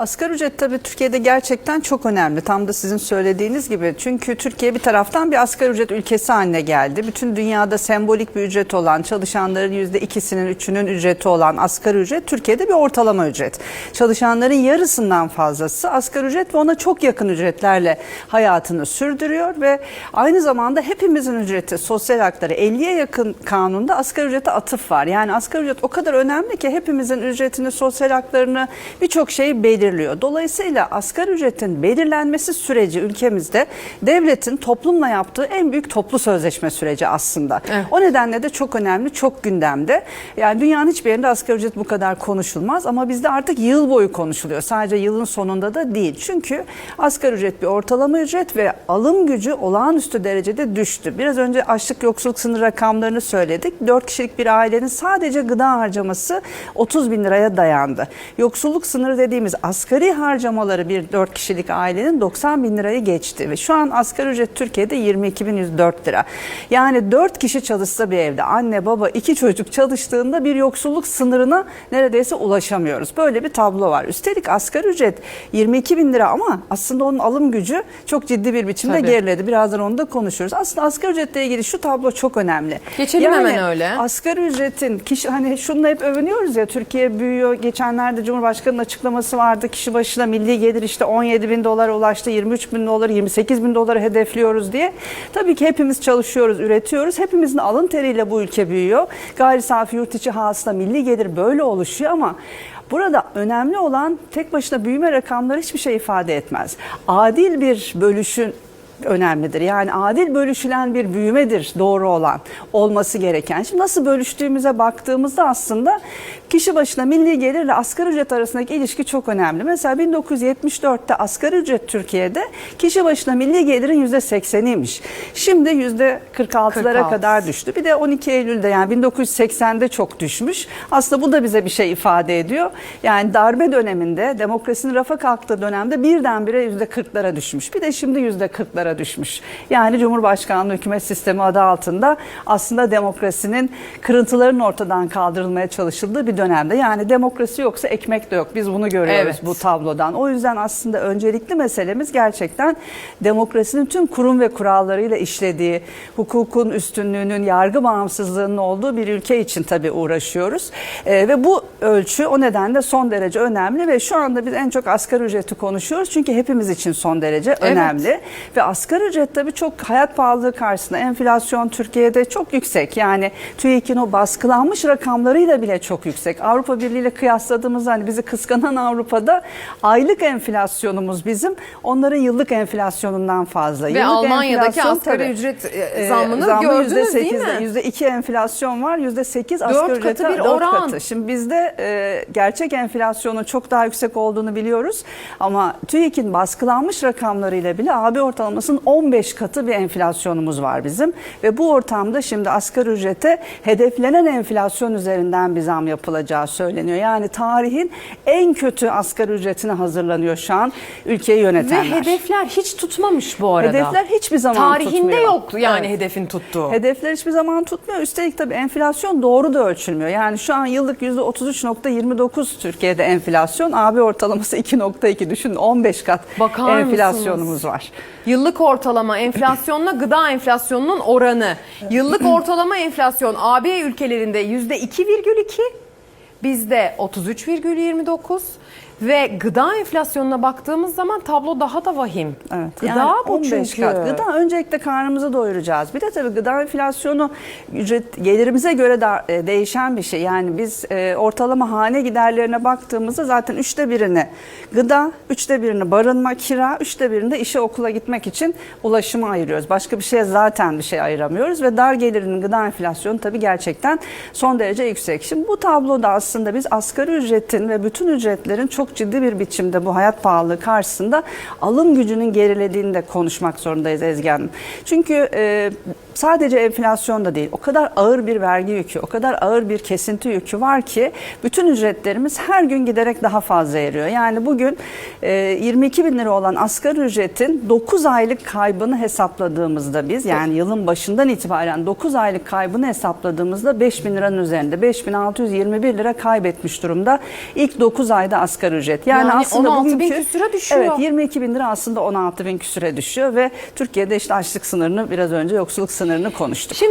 Asgari ücret tabii Türkiye'de gerçekten çok önemli. Tam da sizin söylediğiniz gibi. Çünkü Türkiye bir taraftan bir asgari ücret ülkesi haline geldi. Bütün dünyada sembolik bir ücret olan, çalışanların yüzde ikisinin, üçünün ücreti olan asgari ücret Türkiye'de bir ortalama ücret. Çalışanların yarısından fazlası asgari ücret ve ona çok yakın ücretlerle hayatını sürdürüyor ve aynı zamanda hepimizin ücreti, sosyal hakları 50'ye yakın kanunda asgari ücrete atıf var. Yani asgari ücret o kadar önemli ki hepimizin ücretini, sosyal haklarını birçok şeyi belirliyor. Dolayısıyla asgari ücretin belirlenmesi süreci ülkemizde devletin toplumla yaptığı en büyük toplu sözleşme süreci aslında. Evet. O nedenle de çok önemli, çok gündemde. Yani dünyanın hiçbir yerinde asgari ücret bu kadar konuşulmaz ama bizde artık yıl boyu konuşuluyor. Sadece yılın sonunda da değil. Çünkü asgari ücret bir ortalama ücret ve alım gücü olağanüstü derecede düştü. Biraz önce açlık yoksulluk sınır rakamlarını söyledik. 4 kişilik bir ailenin sadece gıda harcaması 30 bin liraya dayandı. Yoksulluk sınırı dediğimiz asgari harcamaları bir 4 kişilik ailenin 90 bin lirayı geçti. Ve şu an asgari ücret Türkiye'de 22.104 lira. Yani 4 kişi çalışsa bir evde anne baba iki çocuk çalıştığında bir yoksulluk sınırına neredeyse ulaşamıyoruz. Böyle bir tablo var. Üstelik asgari ücret 22 bin lira ama aslında onun alım gücü çok ciddi bir biçimde Tabii. geriledi. Birazdan onu da konuşuruz. Aslında asgari ücretle ilgili şu tablo çok önemli. Geçelim hemen öyle. Asgari ücretin kişi hani şununla hep övünüyoruz ya Türkiye büyüyor. Geçenlerde Cumhurbaşkanı'nın açıklaması vardı. Kişi başına milli gelir işte 17 bin dolara ulaştı. 23 bin dolar, 28 bin doları hedefliyoruz diye. Tabii ki hepimiz çalışıyoruz, üretiyoruz. Hepimizin alın teriyle bu ülke büyüyor. Gayri safi yurt içi hasıla milli gelir böyle oluşuyor ama Burada önemli olan tek başına büyüme rakamları hiçbir şey ifade etmez. Adil bir bölüşün önemlidir. Yani adil bölüşülen bir büyümedir doğru olan olması gereken. Şimdi nasıl bölüştüğümüze baktığımızda aslında kişi başına milli gelirle asgari ücret arasındaki ilişki çok önemli. Mesela 1974'te asgari ücret Türkiye'de kişi başına milli gelirin %80'iymiş. Şimdi %46'lara 46. kadar düştü. Bir de 12 Eylül'de yani 1980'de çok düşmüş. Aslında bu da bize bir şey ifade ediyor. Yani darbe döneminde demokrasinin rafa kalktığı dönemde birdenbire %40'lara düşmüş. Bir de şimdi %40'lara düşmüş. Yani Cumhurbaşkanlığı hükümet sistemi adı altında aslında demokrasinin kırıntılarının ortadan kaldırılmaya çalışıldığı bir dönemde. Yani demokrasi yoksa ekmek de yok. Biz bunu görüyoruz Evet. bu tablodan. O yüzden aslında öncelikli meselemiz gerçekten demokrasinin tüm kurum ve kurallarıyla işlediği, hukukun üstünlüğünün, yargı bağımsızlığının olduğu bir ülke için tabii uğraşıyoruz. Ee, ve bu ölçü o nedenle son derece önemli ve şu anda biz en çok asgari ücreti konuşuyoruz. Çünkü hepimiz için son derece önemli. Ve asgari ücret tabii çok hayat pahalılığı karşısında enflasyon Türkiye'de çok yüksek. Yani TÜİK'in o baskılanmış rakamlarıyla bile çok yüksek. Avrupa Birliği ile kıyasladığımızda hani bizi kıskanan Avrupa'da aylık enflasyonumuz bizim onların yıllık enflasyonundan fazla. Ve Yıllık Almanya'daki asgari tabii, ücret e, e, zammını zammı gördünüz değil %8'de, mi? %2 enflasyon var, %8 asgari katı ücrete bir oran. katı. Şimdi bizde e, gerçek enflasyonun çok daha yüksek olduğunu biliyoruz. Ama TÜİK'in baskılanmış rakamlarıyla bile AB ortalamasının 15 katı bir enflasyonumuz var bizim. Ve bu ortamda şimdi asgari ücrete hedeflenen enflasyon üzerinden bir zam yapılacağı söyleniyor. Yani tarihin en kötü asgari ücretine hazırlanıyor şu an ülkeyi Ve yönetenler. hedefler hiç tutmamış bu arada. Hedefler hiçbir zaman Tarihinde tutmuyor. yok yani Evet. hedefin tuttuğu. Hedefler hiçbir zaman tutmuyor. Üstelik tabii enflasyon doğru da ölçülmüyor. Yani şu an yıllık %33.29 Türkiye'de enflasyon. AB ortalaması 2.2 düşünün 15 kat Bakar enflasyonumuz var. Yıllık ortalama enflasyonla gıda enflasyonunun oranı. Yıllık ortalama enflasyon AB ülkelerinde yüzde 2,2, bizde 33,29 ve gıda enflasyonuna baktığımız zaman tablo daha da vahim. Evet. Gıda yani bu 15 çünkü. kat. Gıda öncelikle karnımızı doyuracağız. Bir de tabii gıda enflasyonu ücret gelirimize göre de değişen bir şey. Yani biz e, ortalama hane giderlerine baktığımızda zaten üçte birini gıda, üçte birini barınma, kira, üçte birini de işe okula gitmek için ulaşıma ayırıyoruz. Başka bir şeye zaten bir şey ayıramıyoruz ve dar gelirinin gıda enflasyonu tabii gerçekten son derece yüksek. Şimdi bu tabloda aslında biz asgari ücretin ve bütün ücretlerin çok ciddi bir biçimde bu hayat pahalılığı karşısında alım gücünün gerilediğini de konuşmak zorundayız Ezgi Hanım. Çünkü e, sadece enflasyon da değil. O kadar ağır bir vergi yükü, o kadar ağır bir kesinti yükü var ki bütün ücretlerimiz her gün giderek daha fazla eriyor. Yani bugün e, 22 bin lira olan asgari ücretin 9 aylık kaybını hesapladığımızda biz yani yılın başından itibaren 9 aylık kaybını hesapladığımızda 5 bin liranın üzerinde 5621 lira kaybetmiş durumda ilk 9 ayda asgari ücret. Yani, Yani aslında 16 bin bugünkü küsüre düşüyor. Evet 22 bin lira aslında 16 bin küsüre düşüyor ve Türkiye'de işte açlık sınırını biraz önce yoksulluk sınırını konuştuk. Şimdi